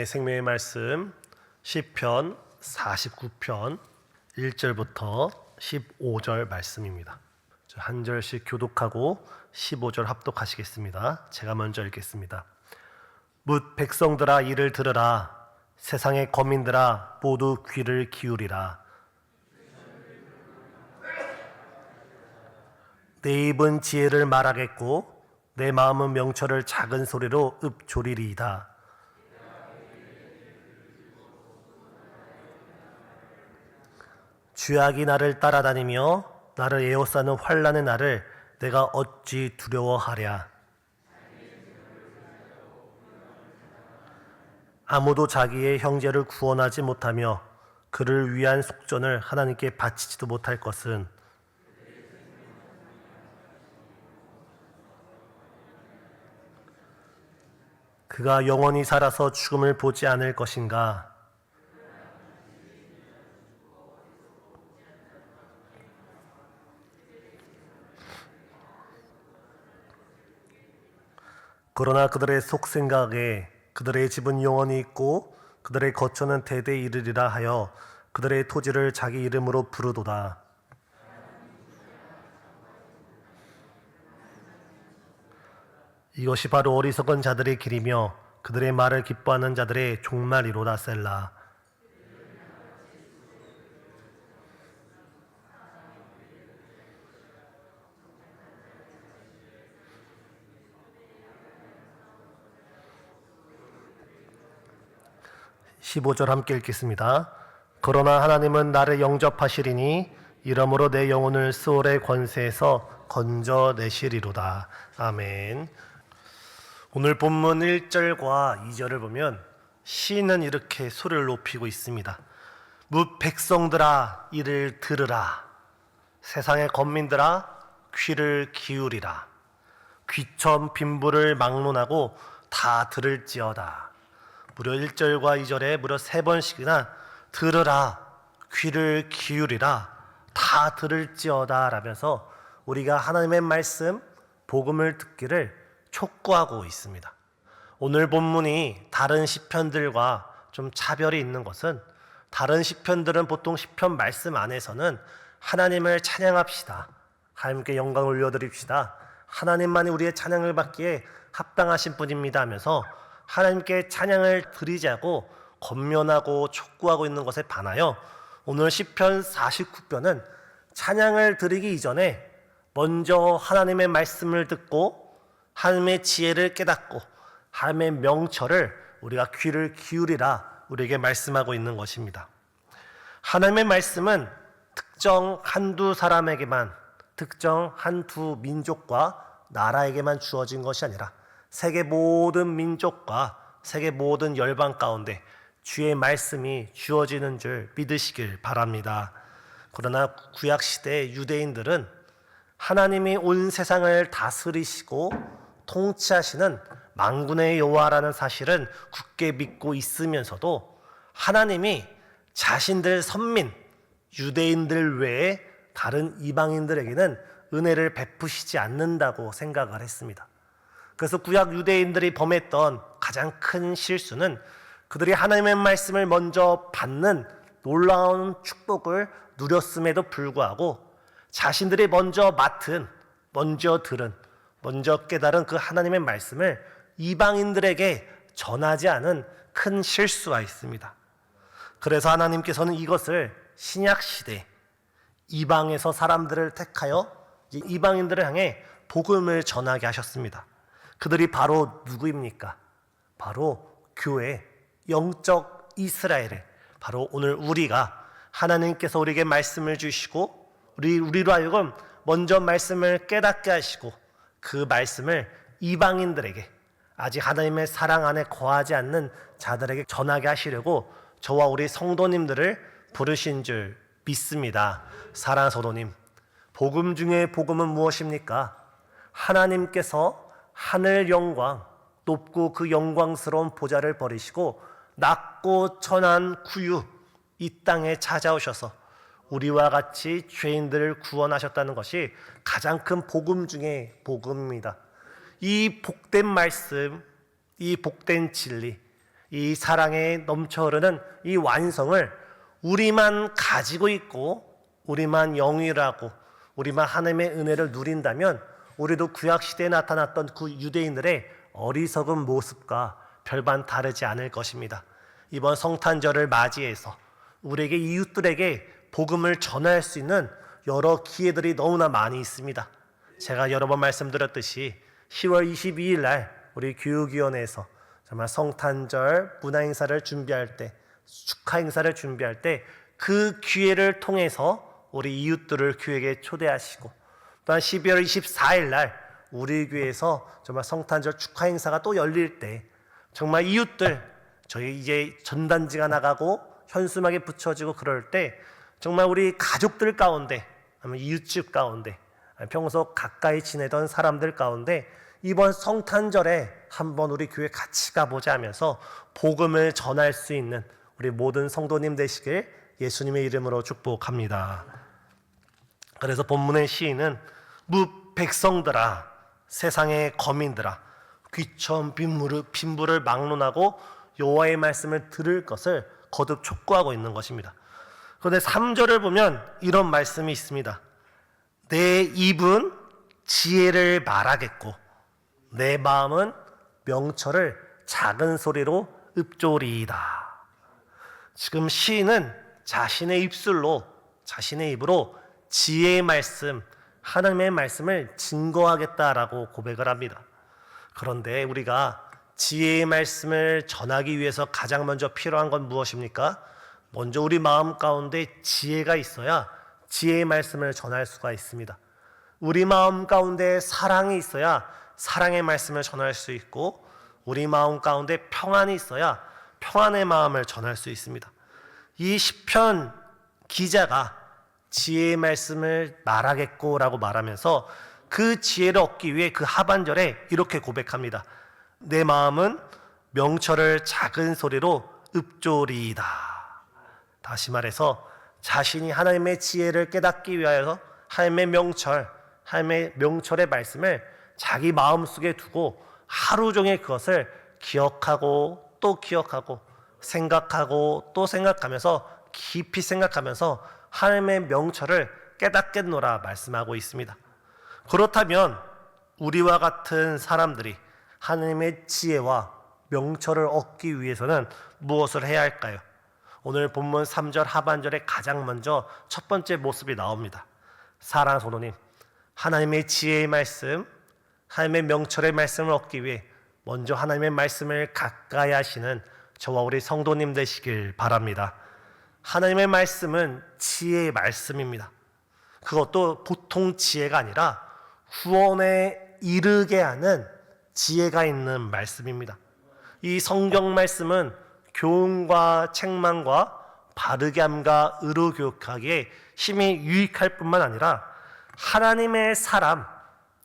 오늘 생명의 말씀 시편 49편 1절부터 15절 말씀입니다. 저한 절씩 교독하고 15절 합독하시겠습니다. 제가 먼저 읽겠습니다. 묻 백성들아 이를 들으라 세상의 거민들아 모두 귀를 기울이라 내 입은 지혜를 말하겠고 내 마음은 명철을 작은 소리로 읊조리리이다. 죄악이 나를 따라다니며 나를 에워싸는 환란의 날을 내가 어찌 두려워하랴. 아무도 자기의 형제를 구원하지 못하며 그를 위한 속전을 하나님께 바치지도 못할 것은 그가 영원히 살아서 죽음을 보지 않을 것인가? 그러나 그들의 속생각에 그들의 집은 영원히 있고 그들의 거처는 대대 이르리라 하여 그들의 토지를 자기 이름으로 부르도다. 이것이 바로 어리석은 자들의 길이며 그들의 말을 기뻐하는 자들의 종말이로다 셀라. 십오 절 함께 읽겠습니다. 그러나 하나님은 나를 영접하시리니 이러므로 내 영혼을 수월의 권세에서 건져내시리로다. 아멘. 오늘 본문 1절과 2절을 보면 시인은 이렇게 소리를 높이고 있습니다. 무 백성들아 이를 들으라. 세상의 건민들아 귀를 기울이라. 귀천 빈부를 막론하고 다 들을지어다. 무려 1절과 2절에 무려 세 번씩이나 들으라. 귀를 기울이라. 다 들을지어다 라면서 우리가 하나님의 말씀 복음을 듣기를 촉구하고 있습니다. 오늘 본문이 다른 시편들과 좀 차별이 있는 것은 다른 시편들은 보통 시편 말씀 안에서는 하나님을 찬양합시다. 하나님께 영광 올려드립시다. 하나님만이 우리의 찬양을 받기에 합당하신 분입니다 하면서 하나님께 찬양을 드리자고 권면하고 촉구하고 있는 것에 반하여 오늘 시편 49편은 찬양을 드리기 이전에 먼저 하나님의 말씀을 듣고 하나님의 지혜를 깨닫고 하나님의 명철을 우리가 귀를 기울이라 우리에게 말씀하고 있는 것입니다. 하나님의 말씀은 특정 한두 사람에게만 특정 한두 민족과 나라에게만 주어진 것이 아니라 세계 모든 민족과 세계 모든 열방 가운데 주의 말씀이 주어지는 줄 믿으시길 바랍니다. 그러나 구약 시대 유대인들은 하나님이 온 세상을 다스리시고 통치하시는 망군의 여호와라는 사실은 굳게 믿고 있으면서도 하나님이 자신들 선민 유대인들 외에 다른 이방인들에게는 은혜를 베푸시지 않는다고 생각을 했습니다. 그래서 구약 유대인들이 범했던 가장 큰 실수는 그들이 하나님의 말씀을 먼저 받는 놀라운 축복을 누렸음에도 불구하고 자신들이 먼저 맡은, 먼저 들은, 먼저 깨달은 그 하나님의 말씀을 이방인들에게 전하지 않은 큰 실수가 있습니다. 그래서 하나님께서는 이것을 신약 시대 이방에서 사람들을 택하여 이방인들을 향해 복음을 전하게 하셨습니다. 그들이 바로 누구입니까? 바로 교회 영적 이스라엘에 바로 오늘 우리가 하나님께서 우리에게 말씀을 주시고 우리 우리로 하여금 먼저 말씀을 깨닫게 하시고 그 말씀을 이방인들에게 아직 하나님의 사랑 안에 거하지 않는 자들에게 전하게 하시려고 저와 우리 성도님들을 부르신 줄 믿습니다. 사랑하는 성도님, 복음 중에 복음은 무엇입니까? 하나님께서 하늘 영광, 높고 그 영광스러운 보좌를 버리시고 낮고 천한 구유 이 땅에 찾아오셔서 우리와 같이 죄인들을 구원하셨다는 것이 가장 큰 복음 중에 복음입니다. 이 복된 말씀, 이 복된 진리, 이 사랑에 넘쳐 흐르는 이 완성을 우리만 가지고 있고 우리만 영위라고 우리만 하나님의 은혜를 누린다면 우리도 구약 시대에 나타났던 그 유대인들의 어리석은 모습과 별반 다르지 않을 것입니다. 이번 성탄절을 맞이해서 우리에게 이웃들에게 복음을 전할 수 있는 여러 기회들이 너무나 많이 있습니다. 제가 여러 번 말씀드렸듯이 10월 22일 날 우리 교육위원회에서 정말 성탄절 문화 행사를 준비할 때 축하 행사를 준비할 때 그 기회를 통해서 우리 이웃들을 교회에 초대하시고 또한 12월 24일 날 우리 교회에서 정말 성탄절 축하 행사가 또 열릴 때 정말 이웃들 저희 이제 전단지가 나가고 현수막에 붙여지고 그럴 때 정말 우리 가족들 가운데 아니면 이웃집 가운데 평소 가까이 지내던 사람들 가운데 이번 성탄절에 한번 우리 교회 같이 가보자 하면서 복음을 전할 수 있는 우리 모든 성도님 되시길 예수님의 이름으로 축복합니다. 그래서 본문의 시인은 무 백성들아 세상의 거민들아 귀처음 빈물을 빈부를 막론하고 여호와의 말씀을 들을 것을 거듭 촉구하고 있는 것입니다. 그런데 3절을 보면 이런 말씀이 있습니다. 내 입은 지혜를 말하겠고 내 마음은 명철을 작은 소리로 읊조리이다. 지금 시인은 자신의 입술로 자신의 입으로 지혜의 말씀, 하나님의 말씀을 증거하겠다라고 고백을 합니다. 그런데 우리가 지혜의 말씀을 전하기 위해서 가장 먼저 필요한 건 무엇입니까? 먼저 우리 마음 가운데 지혜가 있어야 지혜의 말씀을 전할 수가 있습니다. 우리 마음 가운데 사랑이 있어야 사랑의 말씀을 전할 수 있고 우리 마음 가운데 평안이 있어야 평안의 마음을 전할 수 있습니다. 이 시편 기자가 지혜의 말씀을 말하겠고라고 말하면서 그 지혜를 얻기 위해 그 하반절에 이렇게 고백합니다. 내 마음은 명철을 작은 소리로 읊조리이다. 다시 말해서 자신이 하나님의 지혜를 깨닫기 위하여 하나님의 명철, 하나님의 명철의 말씀을 자기 마음속에 두고 하루 종일 그것을 기억하고 또 기억하고 생각하고 또 생각하면서 깊이 생각하면서 하나님의 명철을 깨닫겠노라 말씀하고 있습니다. 그렇다면 우리와 같은 사람들이 하나님의 지혜와 명철을 얻기 위해서는 무엇을 해야 할까요? 오늘 본문 3절 하반절에 가장 먼저 첫 번째 모습이 나옵니다. 사랑 성도님, 하나님의 지혜의 말씀, 하나님의 명철의 말씀을 얻기 위해 먼저 하나님의 말씀을 가까이 하시는 저와 우리 성도님 되시길 바랍니다. 하나님의 말씀은 지혜의 말씀입니다. 그것도 보통 지혜가 아니라 구원에 이르게 하는 지혜가 있는 말씀입니다. 이 성경 말씀은 교훈과 책망과 바르게 함과 의로 교육하기에 힘이 유익할 뿐만 아니라 하나님의 사람,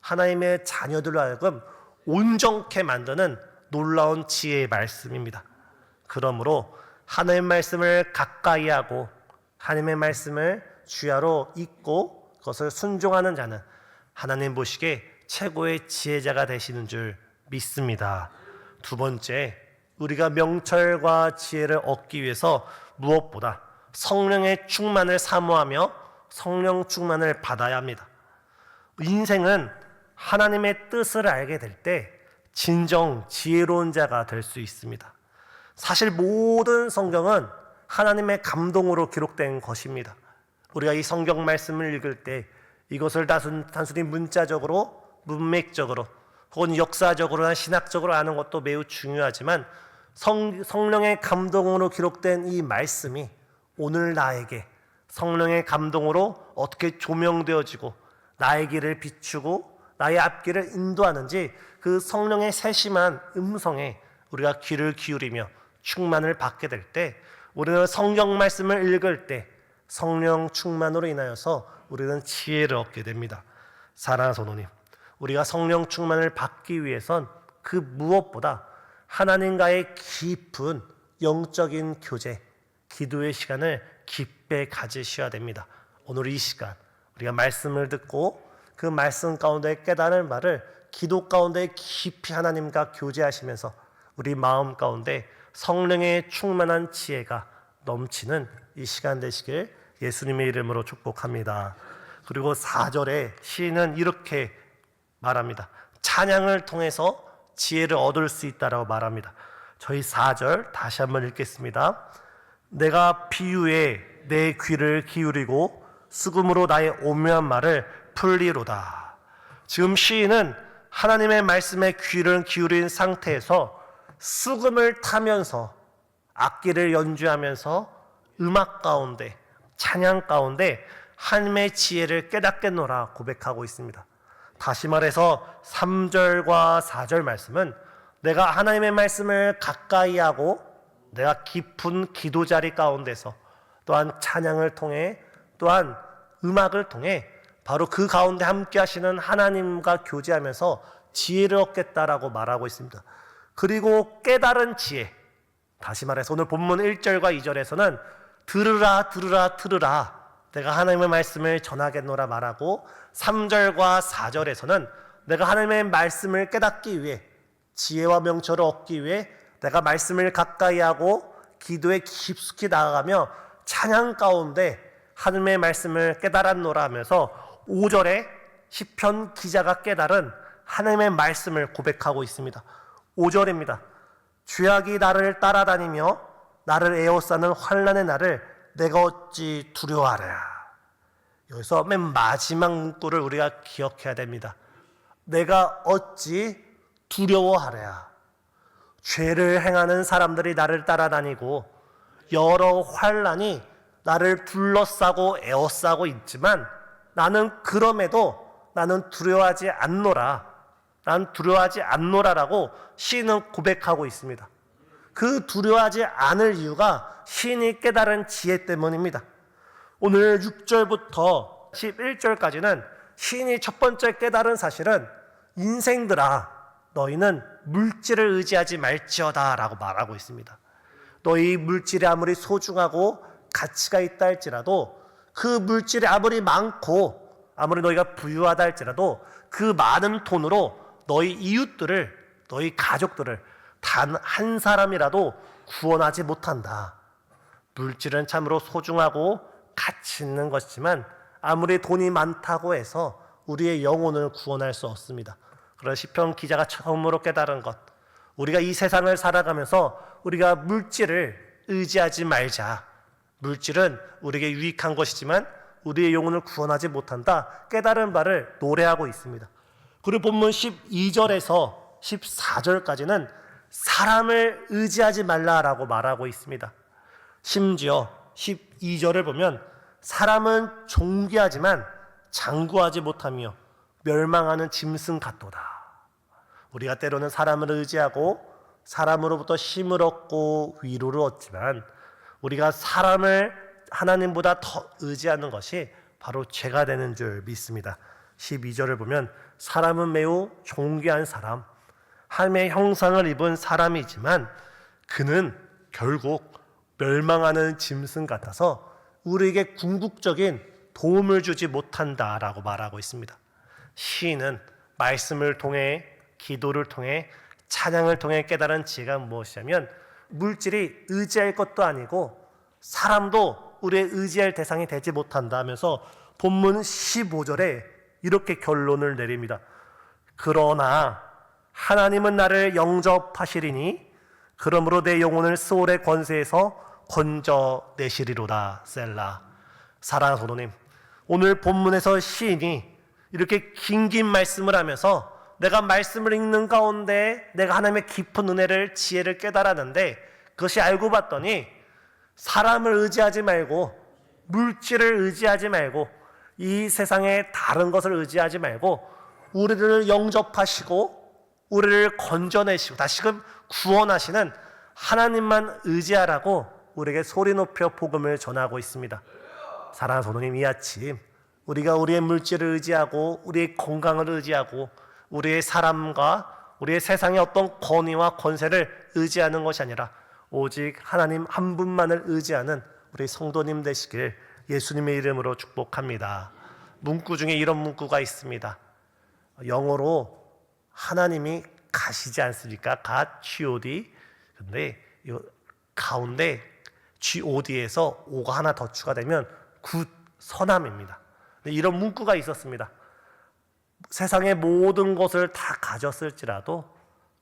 하나님의 자녀들로 하여금 온전케 만드는 놀라운 지혜의 말씀입니다. 그러므로 하나님의 말씀을 가까이 하고 하나님의 말씀을 주야로 읽고 그것을 순종하는 자는 하나님 보시기에 최고의 지혜자가 되시는 줄 믿습니다. 두 번째, 우리가 명철과 지혜를 얻기 위해서 무엇보다 성령의 충만을 사모하며 성령 충만을 받아야 합니다. 인생은 하나님의 뜻을 알게 될 때 진정 지혜로운 자가 될 수 있습니다. 사실 모든 성경은 하나님의 감동으로 기록된 것입니다. 우리가 이 성경 말씀을 읽을 때 이것을 단순, 단순히 문자적으로, 문맥적으로, 혹은 역사적으로나 신학적으로 아는 것도 매우 중요하지만 성, 성령의 감동으로 기록된 이 말씀이 오늘 나에게 성령의 감동으로 어떻게 조명되어지고 나의 길을 비추고 나의 앞길을 인도하는지 그 성령의 세심한 음성에 우리가 귀를 기울이며 충만을 받게 될 때 우리는 성경 말씀을 읽을 때 성령 충만으로 인하여서 우리는 지혜를 얻게 됩니다. 사랑하는 성도님, 우리가 성령 충만을 받기 위해선 그 무엇보다 하나님과의 깊은 영적인 교제, 기도의 시간을 깊게 가지셔야 됩니다. 오늘 이 시간 우리가 말씀을 듣고 그 말씀 가운데 깨달은 말을 기도 가운데 깊이 하나님과 교제하시면서 우리 마음 가운데 성령의 충만한 지혜가 넘치는 이 시간 되시길 예수님의 이름으로 축복합니다. 그리고 4절에 시인은 이렇게 말합니다. 찬양을 통해서 지혜를 얻을 수 있다라고 말합니다. 저희 4절 다시 한번 읽겠습니다. 내가 비유에 내 귀를 기울이고 수금으로 나의 오묘한 말을 풀리로다. 지금 시인은 하나님의 말씀에 귀를 기울인 상태에서 수금을 타면서 악기를 연주하면서 음악 가운데 찬양 가운데 하나님의 지혜를 깨닫겠노라 고백하고 있습니다. 다시 말해서 3절과 4절 말씀은 내가 하나님의 말씀을 가까이 하고 내가 깊은 기도 자리 가운데서 또한 찬양을 통해 또한 음악을 통해 바로 그 가운데 함께 하시는 하나님과 교제하면서 지혜를 얻겠다라고 말하고 있습니다. 그리고 깨달은 지혜. 다시 말해서 오늘 본문 1절과 2절에서는 들으라 들으라 들으라 내가 하나님의 말씀을 전하겠노라 말하고 3절과 4절에서는 내가 하나님의 말씀을 깨닫기 위해 지혜와 명철을 얻기 위해 내가 말씀을 가까이 하고 기도에 깊숙이 나아가며 찬양 가운데 하나님의 말씀을 깨달았노라 하면서 5절에 시편 기자가 깨달은 하나님의 말씀을 고백하고 있습니다. 5절입니다. 죄악이 나를 따라다니며 나를 에워싸는 환란의 날을 내가 어찌 두려워하랴. 여기서 맨 마지막 문구를 우리가 기억해야 됩니다. 내가 어찌 두려워하랴. 죄를 행하는 사람들이 나를 따라다니고 여러 환란이 나를 둘러싸고 에워싸고 있지만 나는 그럼에도 나는 두려워하지 않노라. 난 두려워하지 않노라라고 시인은 고백하고 있습니다. 그 두려워하지 않을 이유가 시인이 깨달은 지혜 때문입니다. 오늘 6절부터 11절까지는 시인이 첫 번째 깨달은 사실은 인생들아 너희는 물질을 의지하지 말지어다 라고 말하고 있습니다. 너희 물질이 아무리 소중하고 가치가 있다 할지라도 그 물질이 아무리 많고 아무리 너희가 부유하다 할지라도 그 많은 돈으로 너희 이웃들을 너희 가족들을 단 한 사람이라도 구원하지 못한다. 물질은 참으로 소중하고 가치 있는 것이지만 아무리 돈이 많다고 해서 우리의 영혼을 구원할 수 없습니다. 그런 시편 기자가 처음으로 깨달은 것. 우리가 이 세상을 살아가면서 우리가 물질을 의지하지 말자. 물질은 우리에게 유익한 것이지만 우리의 영혼을 구원하지 못한다. 깨달은 바를 노래하고 있습니다. 그리고 본문 12절에서 14절까지는 사람을 의지하지 말라라고 말하고 있습니다. 심지어 12절을 보면 사람은 존귀하지만 장구하지 못하며 멸망하는 짐승 같도다. 우리가 때로는 사람을 의지하고 사람으로부터 힘을 얻고 위로를 얻지만 우리가 사람을 하나님보다 더 의지하는 것이 바로 죄가 되는 줄 믿습니다. 12절을 보면 사람은 매우 존귀한 사람, 하나님의 형상을 입은 사람이지만 그는 결국 멸망하는 짐승 같아서 우리에게 궁극적인 도움을 주지 못한다라고 말하고 있습니다. 시인은 말씀을 통해 기도를 통해 찬양을 통해 깨달은 지혜가 무엇이냐면 물질이 의지할 것도 아니고 사람도 우리의 의지할 대상이 되지 못한다 하면서 본문 15절에 이렇게 결론을 내립니다. 그러나 하나님은 나를 영접하시리니 그러므로 내 영혼을 스올의 권세에서 건져내시리로다 셀라 사랑하는 성도님 오늘 본문에서 시인이 이렇게 긴긴 말씀을 하면서 내가 말씀을 읽는 가운데 내가 하나님의 깊은 은혜를 지혜를 깨달았는데 그것이 알고 봤더니 사람을 의지하지 말고 물질을 의지하지 말고 이 세상의 다른 것을 의지하지 말고 우리를 영접하시고 우리를 건져내시고 다시금 구원하시는 하나님만 의지하라고 우리에게 소리 높여 복음을 전하고 있습니다. 사랑하는 성도님 이 아침 우리가 우리의 물질을 의지하고 우리의 건강을 의지하고 우리의 사람과 우리의 세상의 어떤 권위와 권세를 의지하는 것이 아니라 오직 하나님 한 분만을 의지하는 우리 성도님 되시길 예수님의 이름으로 축복합니다. 문구 중에 이런 문구가 있습니다. 영어로 하나님이 가시지 않습니까? God, God. 근데 이 가운데 G-O-D에서 O가 하나 더 추가되면 굿 선함입니다. 네, 이런 문구가 있었습니다. 세상의 모든 것을 다 가졌을지라도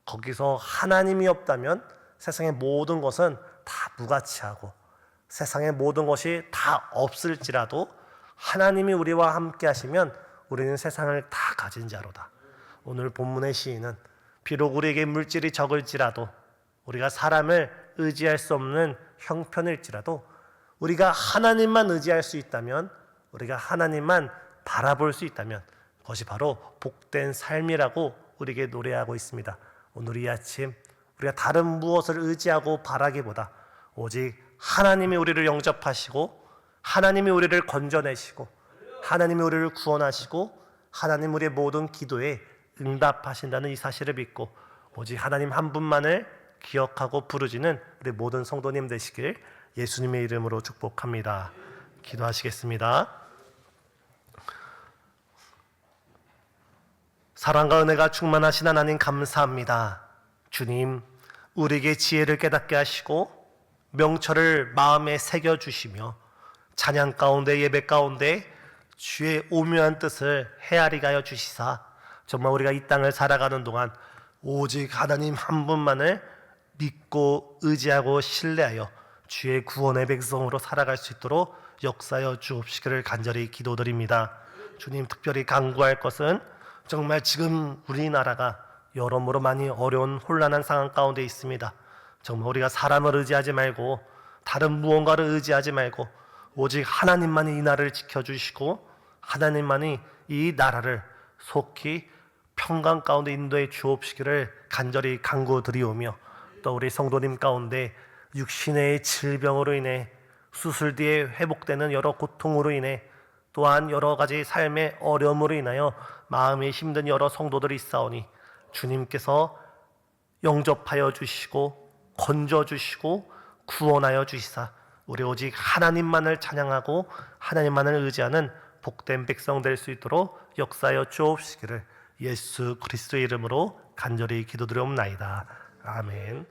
거기서 하나님이 없다면 세상의 모든 것은 다 무가치하고 세상의 모든 것이 다 없을지라도 하나님이 우리와 함께 하시면 우리는 세상을 다 가진 자로다. 오늘 본문의 시인은 비록 우리에게 물질이 적을지라도 우리가 사람을 의지할 수 없는 형편일지라도 우리가 하나님만 의지할 수 있다면 우리가 하나님만 바라볼 수 있다면 그것이 바로 복된 삶이라고 우리에게 노래하고 있습니다. 오늘 이 아침 우리가 다른 무엇을 의지하고 바라기보다 오직 하나님이 우리를 영접하시고 하나님이 우리를 건져내시고 하나님이 우리를 구원하시고 하나님 우리의 모든 기도에 응답하신다는 이 사실을 믿고 오직 하나님 한 분만을 기억하고 부르짖는 우리 모든 성도님 되시길 예수님의 이름으로 축복합니다. 기도하시겠습니다. 사랑과 은혜가 충만하신 하나님 감사합니다. 주님, 우리에게 지혜를 깨닫게 하시고 명철을 마음에 새겨 주시며 찬양 가운데 예배 가운데 주의 오묘한 뜻을 헤아리게 하여 주시사 정말 우리가 이 땅을 살아가는 동안 오직 하나님 한 분만을 믿고 의지하고 신뢰하여 주의 구원의 백성으로 살아갈 수 있도록 역사여 주옵시기를 간절히 기도드립니다. 주님 특별히 강구할 것은 정말 지금 우리나라가 여러모로 많이 어려운 혼란한 상황 가운데 있습니다. 정말 우리가 사람을 의지하지 말고 다른 무언가를 의지하지 말고 오직 하나님만이 이 나라를 지켜주시고 하나님만이 이 나라를 속히 평강 가운데 인도해 주옵시기를 간절히 간구드리오며 또 우리 성도님 가운데 육신의 질병으로 인해 수술 뒤에 회복되는 여러 고통으로 인해 또한 여러 가지 삶의 어려움으로 인하여 마음이 힘든 여러 성도들이 있사오니 주님께서 영접하여 주시고 건져 주시고 구원하여 주시사 우리 오직 하나님만을 찬양하고 하나님만을 의지하는 복된 백성 될 수 있도록 역사여 주옵시기를 예수 그리스도의 이름으로 간절히 기도드리옵나이다. 아멘.